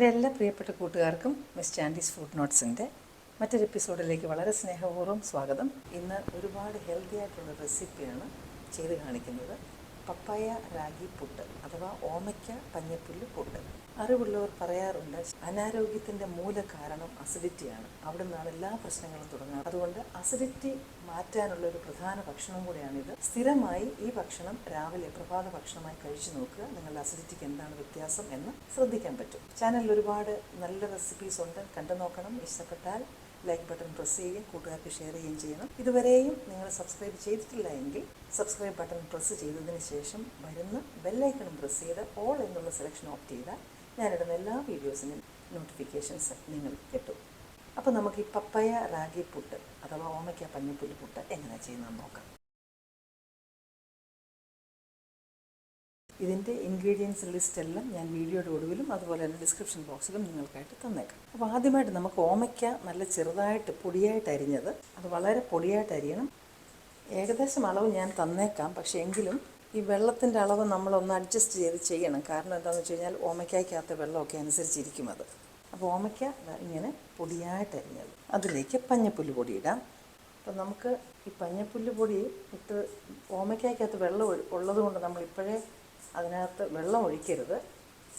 എന്റെ എല്ലാ പ്രിയപ്പെട്ട കൂട്ടുകാർക്കും മിസ് ചാൻഡീസ് ഫുഡ് നോട്ട്സിന്റെ മറ്റൊരു എപ്പിസോഡിലേക്ക് വളരെ സ്നേഹപൂർവം സ്വാഗതം. ഇന്ന് ഒരുപാട് ഹെൽത്തി ആയിട്ടുള്ള റെസിപ്പിയാണ് ചെയ്ത് കാണിക്കുന്നത്. പപ്പായ റാഗി പുട്ട് അഥവാ ഓമയ്ക്ക പഞ്ഞപ്പുല്ല് പുട്ട്. അറിവുള്ളവർ പറയാറുണ്ട് അനാരോഗ്യത്തിന്റെ മൂല കാരണം അസിഡിറ്റിയാണ് അവിടെ നിന്നാണ് എല്ലാ പ്രശ്നങ്ങളും തുടങ്ങുന്നത്. അതുകൊണ്ട് അസിഡിറ്റി മാറ്റാനുള്ള ഒരു പ്രധാന ഭക്ഷണം കൂടിയാണിത്. സ്ഥിരമായി ഈ ഭക്ഷണം രാവിലെ പ്രഭാത ഭക്ഷണമായി കഴിച്ചു നോക്കുക. നിങ്ങളുടെ അസിഡിറ്റിക്ക് എന്താണ് വ്യത്യാസം എന്ന് ശ്രദ്ധിക്കാൻ പറ്റും. ചാനലിൽ ഒരുപാട് നല്ല റെസിപ്പീസ് ഉണ്ട്. കണ്ടു നോക്കണം ഇഷ്ടപ്പെട്ടാൽ ലൈക്ക് ബട്ടൺ പ്രസ് ചെയ്യുകയും കൂട്ടുകാർക്ക് ഷെയർ ചെയ്യുകയും ചെയ്യണം. ഇതുവരെയും നിങ്ങൾ സബ്സ്ക്രൈബ് ചെയ്തിട്ടില്ല എങ്കിൽ സബ്സ്ക്രൈബ് ബട്ടൺ പ്രസ് ചെയ്തതിന് ശേഷം വരുന്ന ബെല്ലൈക്കണും പ്രസ് ചെയ്ത് ഓൾ എന്നുള്ള സെലക്ഷൻ ഓപ്റ്റ് ചെയ്താൽ ഞാനിടുന്ന എല്ലാ വീഡിയോസിനും നോട്ടിഫിക്കേഷൻസ് നിങ്ങൾക്ക് കിട്ടും. അപ്പോൾ നമുക്ക് ഈ പപ്പയ റാഗി പുട്ട് അഥവാ ഓമയ്ക്ക പഞ്ഞപ്പുല്ല് പുട്ട് എങ്ങനെ ചെയ്യുന്നതെന്ന് നോക്കാം. ഇതിന്റെ ഇൻഗ്രീഡിയൻസ് ലിസ്റ്റ് എല്ലാം ഞാൻ വീഡിയോയുടെ ഒടുവിലും അതുപോലെ തന്നെ ഡിസ്ക്രിപ്ഷൻ ബോക്സിലും നിങ്ങൾക്കായിട്ട് തന്നേക്കാം. അപ്പോൾ ആദ്യമായിട്ട് നമുക്ക് ഓമയ്ക്ക നല്ല ചെറുതായിട്ട് പൊടിയായിട്ട് അരിഞ്ഞത്. അത് വളരെ പൊടിയായിട്ട് അരിയണം. ഏകദേശം അളവ് ഞാൻ തന്നേക്കാം. പക്ഷേ എങ്കിലും ഈ വെള്ളത്തിന്റെ അളവ് നമ്മളൊന്ന് അഡ്ജസ്റ്റ് ചെയ്ത് ചെയ്യണം. കാരണം എന്താണെന്ന് വെച്ച് കഴിഞ്ഞാൽ ഓമയ്ക്കകത്ത് വെള്ളമൊക്കെ അനുസരിച്ചിരിക്കും അത്. അപ്പോൾ ഓമയ്ക്ക ഇങ്ങനെ പൊടിയായിട്ട് അരിഞ്ഞത്. അതിലേക്ക് പഞ്ഞപ്പുല്ല് പൊടി ഇടാം. അപ്പം നമുക്ക് ഈ പഞ്ഞപ്പുല്ല് പൊടി ഇട്ട് ഓമയ്ക്കകത്ത് വെള്ളം ഉള്ളതുകൊണ്ട് ഉള്ളത് കൊണ്ട് നമ്മൾ ഇപ്പോഴേ അതിനകത്ത് വെള്ളം ഒഴിക്കരുത്.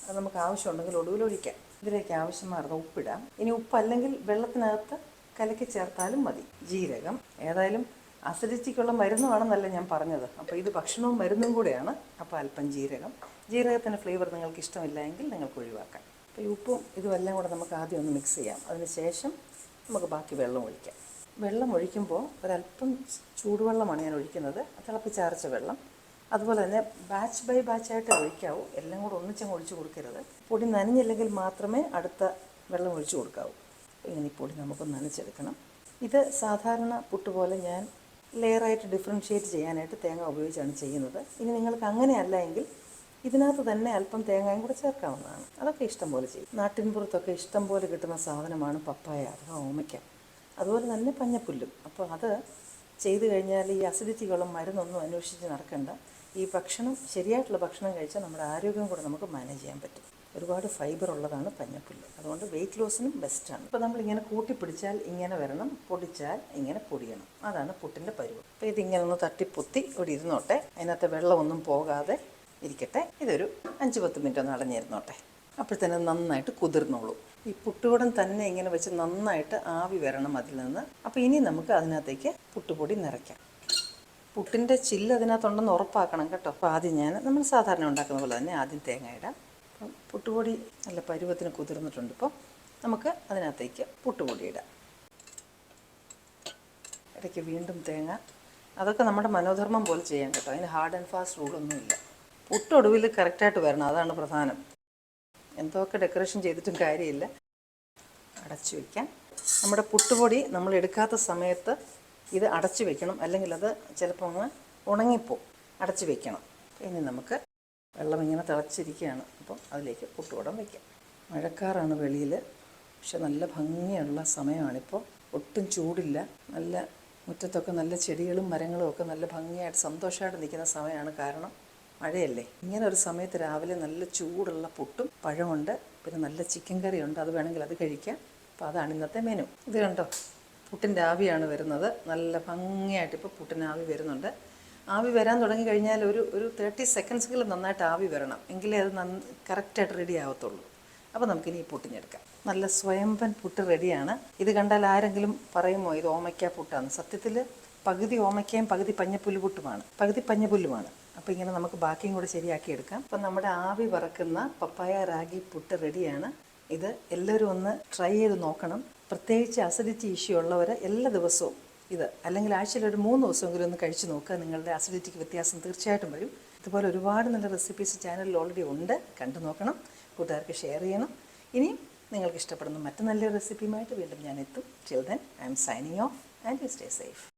അത് നമുക്ക് ആവശ്യമുണ്ടെങ്കിൽ ഒടുവിൽ ഒഴിക്കാം. ഇതിലേക്ക് ആവശ്യമാർന്ന ഉപ്പിടാം. ഇനി ഉപ്പല്ലെങ്കിൽ വെള്ളത്തിനകത്ത് കലക്കി ചേർത്താലും മതി. ജീരകം. ഏതായാലും അസിഡിറ്റിക്കുള്ള മരുന്നുമാണെന്നല്ല ഞാൻ പറഞ്ഞത്. അപ്പോൾ ഇത് ഭക്ഷണവും മരുന്നും കൂടെയാണ്. അപ്പോൾ അല്പം ജീരകം. ജീരകത്തിന്റെ ഫ്ലേവർ നിങ്ങൾക്ക് ഇഷ്ടമില്ല എങ്കിൽ നിങ്ങൾക്ക് ഒഴിവാക്കാം. അപ്പോൾ ഈ ഉപ്പും ഇതും എല്ലാം കൂടെ നമുക്ക് ആദ്യം ഒന്ന് മിക്സ് ചെയ്യാം. അതിന് ശേഷം നമുക്ക് ബാക്കി വെള്ളം ഒഴിക്കാം. വെള്ളം ഒഴിക്കുമ്പോൾ ഒരല്പം ചൂടുവെള്ളമാണ് ഞാൻ ഒഴിക്കുന്നത്. തിളപ്പിച്ചാർച്ച വെള്ളം. അതുപോലെ തന്നെ ബാച്ച് ബൈ ബാച്ചായിട്ട് ഒഴിക്കാവൂ. എല്ലാം കൂടെ ഒന്നിച്ചങ്ങ് ഒഴിച്ചു കൊടുക്കരുത്. പൊടി നനഞ്ഞില്ലെങ്കിൽ മാത്രമേ അടുത്ത വെള്ളം ഒഴിച്ചു കൊടുക്കാവൂ. ഇങ്ങനെ ഈ പൊടി നമുക്ക് നനച്ചെടുക്കണം. ഇത് സാധാരണ പുട്ട് പോലെ ഞാൻ ലെയറായിട്ട് ഡിഫറൻഷ്യേറ്റ് ചെയ്യാനായിട്ട് തേങ്ങ ഉപയോഗിച്ചാണ് ചെയ്യുന്നത്. ഇനി നിങ്ങൾക്ക് അങ്ങനെയല്ല എങ്കിൽ ഇതിനകത്ത് തന്നെ അല്പം തേങ്ങയും കൂടെ ചേർക്കാവുന്നതാണ്. അതൊക്കെ ഇഷ്ടം പോലെ ചെയ്യും. നാട്ടിൻപുറത്തൊക്കെ ഇഷ്ടം പോലെ കിട്ടുന്ന സാധനമാണ് പപ്പായ അഥവാ ഓമയ്ക്ക. അതുപോലെ തന്നെ പഞ്ഞപ്പുല്ലും. അപ്പോൾ അത് ചെയ്തു കഴിഞ്ഞാൽ ഈ അസിഡിറ്റികളും മരുന്നൊന്നും അന്വേഷിച്ച് നടക്കണ്ട. ഈ ഭക്ഷണം ശരിയായിട്ടുള്ള ഭക്ഷണം കഴിച്ചാൽ നമ്മുടെ ആരോഗ്യം കൂടെ നമുക്ക് മാനേജ് ചെയ്യാൻ പറ്റും. ഒരുപാട് ഫൈബർ ഉള്ളതാണ് പഞ്ഞപ്പുല്ല്. അതുകൊണ്ട് വെയിറ്റ് ലോസിനും ബെസ്റ്റാണ് ഇപ്പോൾ നമ്മളിങ്ങനെ കൂട്ടിപ്പിടിച്ചാൽ ഇങ്ങനെ വരണം പൊടിച്ചാൽ ഇങ്ങനെ പൊടിയണം. അതാണ് പുട്ടിന്റെ പരുവം. അപ്പോൾ ഇതിങ്ങനെ ഒന്ന് തട്ടിപ്പൊത്തി ഇവിടെ ഇരുന്നോട്ടെ. അതിനകത്ത് വെള്ളമൊന്നും പോകാതെ ഇരിക്കട്ടെ. ഇതൊരു അഞ്ച് പത്ത് മിനിറ്റ് ഒന്ന് അടഞ്ഞിരുന്നോട്ടെ. അപ്പോഴത്തേന് നന്നായിട്ട് കുതിർന്നോളൂ. ഈ പുട്ടുകൂടൻ തന്നെ ഇങ്ങനെ വെച്ച് നന്നായിട്ട് ആവി വരണം അതിൽ നിന്ന്. അപ്പോൾ ഇനി നമുക്ക് അതിനകത്തേക്ക് പുട്ടുപൊടി നിറയ്ക്കാം. പുട്ടിന്റെ ചില്ല് അതിനകത്തുണ്ടെന്ന് ഉറപ്പാക്കണം കേട്ടോ. അപ്പോൾ ആദ്യം ഞാൻ നമ്മൾ സാധാരണ ഉണ്ടാക്കുന്ന പോലെ തന്നെ ആദ്യം തേങ്ങ ഇടാം. അപ്പം പുട്ടുപൊടി നല്ല പരുവത്തിന് കുതിർന്നിട്ടുണ്ട് ഇപ്പോൾ നമുക്ക് അതിനകത്തേക്ക് പുട്ടുപൊടി ഇടാം. ഇടയ്ക്ക് വീണ്ടും തേങ്ങ. അതൊക്കെ നമ്മുടെ മനോധർമ്മം പോലെ ചെയ്യാൻ കേട്ടോ. അതിന് ഹാർഡ് ആൻഡ് ഫാസ്റ്റ് റൂളൊന്നുമില്ല പുട്ടൊടുവിൽ കറക്റ്റായിട്ട് വരണം. അതാണ് പ്രധാനം. എന്തൊക്കെ ഡെക്കറേഷൻ ചെയ്തിട്ടും കാര്യമില്ല. അടച്ചു വയ്ക്കാം നമ്മുടെ പുട്ടുപൊടി നമ്മൾ എടുക്കാത്ത സമയത്ത് ഇത് അടച്ചു വെക്കണം. അല്ലെങ്കിൽ അത് ചിലപ്പോൾ അങ്ങ് ഉണങ്ങിപ്പോവും അടച്ചു വെക്കണം. ഇനി നമുക്ക് വെള്ളം ഇങ്ങനെ തിളച്ചിരിക്കുകയാണ്. അപ്പോൾ അതിലേക്ക് പുട്ടുകൂടം വയ്ക്കാം മഴക്കാറാണ് വെളിയിൽ പക്ഷെ നല്ല ഭംഗിയുള്ള സമയമാണിപ്പോൾ ഒട്ടും ചൂടില്ല. നല്ല മുറ്റത്തൊക്കെ നല്ല ചെടികളും മരങ്ങളും ഒക്കെ നല്ല ഭംഗിയായിട്ട് സന്തോഷമായിട്ട് നിൽക്കുന്ന സമയമാണ് കാരണം മഴയല്ലേ. ഇങ്ങനെ ഒരു സമയത്ത് രാവിലെ നല്ല ചൂടുള്ള പുട്ടും പഴമുണ്ട്. പിന്നെ നല്ല ചിക്കൻ കറിയുണ്ട്. അത് വേണമെങ്കിൽ അത് കഴിക്കാം. അപ്പോൾ അതാണ് ഇന്നത്തെ മെനു. ഇത് കണ്ടോ? പുട്ടിന്റെ ആവിയാണ് വരുന്നത്. നല്ല ഭംഗിയായിട്ട് ഇപ്പോൾ പുട്ടിന് ആവി വരുന്നുണ്ട്. ആവി വരാൻ തുടങ്ങി കഴിഞ്ഞാൽ ഒരു ഒരു തേർട്ടി സെക്കൻഡ്സെങ്കിലും നന്നായിട്ട് ആവി വരണം. എങ്കിലേ അത് നന്ന കറക്റ്റായിട്ട് റെഡി ആവത്തുള്ളൂ. അപ്പോൾ നമുക്കിനി ഈ പുട്ടിഞ്ഞെടുക്കാം. നല്ല സ്വയംപൻ പുട്ട് റെഡിയാണ് ഇത് കണ്ടാൽ ആരെങ്കിലും പറയുമോ ഇത് ഓമയ്ക്ക പുട്ടാണ് സത്യത്തിൽ പകുതി ഓമയ്ക്കയും പകുതി പഞ്ഞപ്പുല്ല് പുട്ടുമാണ് പകുതി പഞ്ഞപ്പുല്ലുമാണ്. അപ്പോൾ ഇങ്ങനെ നമുക്ക് ബാക്കിയും കൂടെ ശരിയാക്കി എടുക്കാം. അപ്പം നമ്മുടെ ആവി വറക്കുന്ന പപ്പായ റാഗി പുട്ട് റെഡിയാണ് ഇത് എല്ലാവരും ഒന്ന് ട്രൈ ചെയ്ത് നോക്കണം. പ്രത്യേകിച്ച് അസിഡിറ്റി ഇഷ്യൂ ഉള്ളവർ എല്ലാ ദിവസവും ഇത് അല്ലെങ്കിൽ ആഴ്ചയിൽ ഒരു മൂന്ന് ദിവസമെങ്കിലും ഒന്ന് കഴിച്ച് നോക്കുക. നിങ്ങളുടെ അസിഡിറ്റിക്ക് വ്യത്യാസം തീർച്ചയായിട്ടും വരും. ഇതുപോലെ ഒരുപാട് നല്ല റെസിപ്പീസ് ചാനലിൽ ഓൾറെഡി ഉണ്ട്. കണ്ടു നോക്കണം. കൂട്ടുകാർക്ക് ഷെയർ ചെയ്യണം. ഇനിയും നിങ്ങൾക്ക് ഇഷ്ടപ്പെടുന്ന മറ്റു നല്ല റെസിപ്പിയുമായിട്ട് വീണ്ടും ഞാൻ എത്തും. Chill then I'm signing off and you stay safe